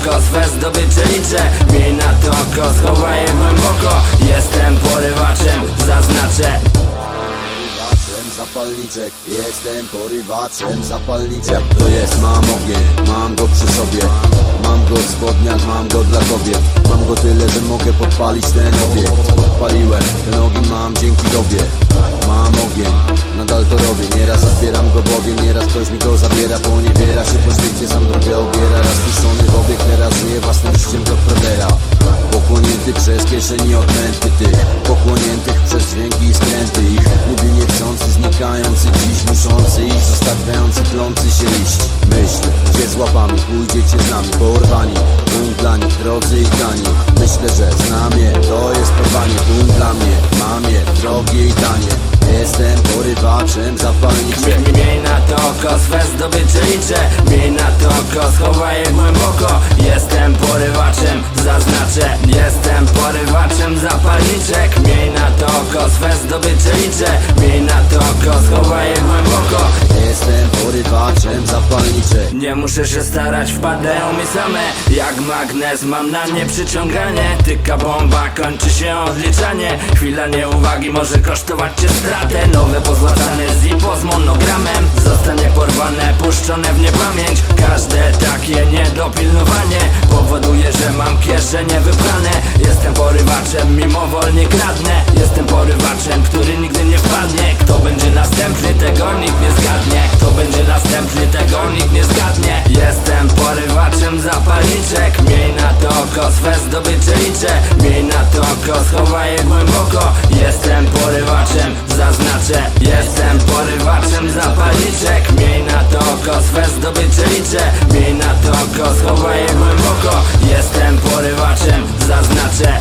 oko Swe zdobycze liczę, miej na to oko Schowaj je głęboko, jestem porywaczem Zaznaczę. Zapalniczek. Jestem porywaczem zapalniczek. To jest, mam ogień, mam go przy sobie. Mam go w spodniach, mam go dla kobiet. Mam go tyle, że mogę podpalić ten obiekt. Podpaliłem, ten ogień mam dzięki tobie. Mam ogień, nadal to robię. Nieraz odbieram go bowiem, nieraz ktoś mi go zabiera Poniewiera się po świecie, sam drogę obiera. Raz piszony kieszeni odmęty tych Pochłoniętych przez dźwięki i skręty. Ich Niby niechcący, znikający dziś Muszący iść, zostawiający plący się liść Myśl, gdzie z łapami pójdziecie z nami Porwani, nich, drodzy i tani Myślę, że znamie, to jest porwanie Punkt dla mnie, mamie, drogie i tanie. Jestem porywaczem zapalniczym Mi- Miej na to oko, swe zdobycze liczę. Miej na to oko, schowaj je głęboko Nie muszę się starać, wpadają mi same. Jak magnes, mam na nie przyciąganie. Tyka bomba, kończy się odliczanie. Chwila nieuwagi może kosztować cię stratę. Nowe pozłacane zipo z monogramem. Zostanie porwane, puszczone w niepamięć. Każde takie niedopilnowanie Powoduje, że mam kieszenie wypchane Jestem porywaczem, mimowolnie nie swe zdobycze liczę. Miej na to oko, schowaj je głęboko. Jestem porywaczem, zaznaczę. Jestem porywaczem zapalniczek. Miej na to oko, swe zdobycze liczę. Miej na to oko, schowaj je głęboko. Jestem porywaczem, zaznaczę.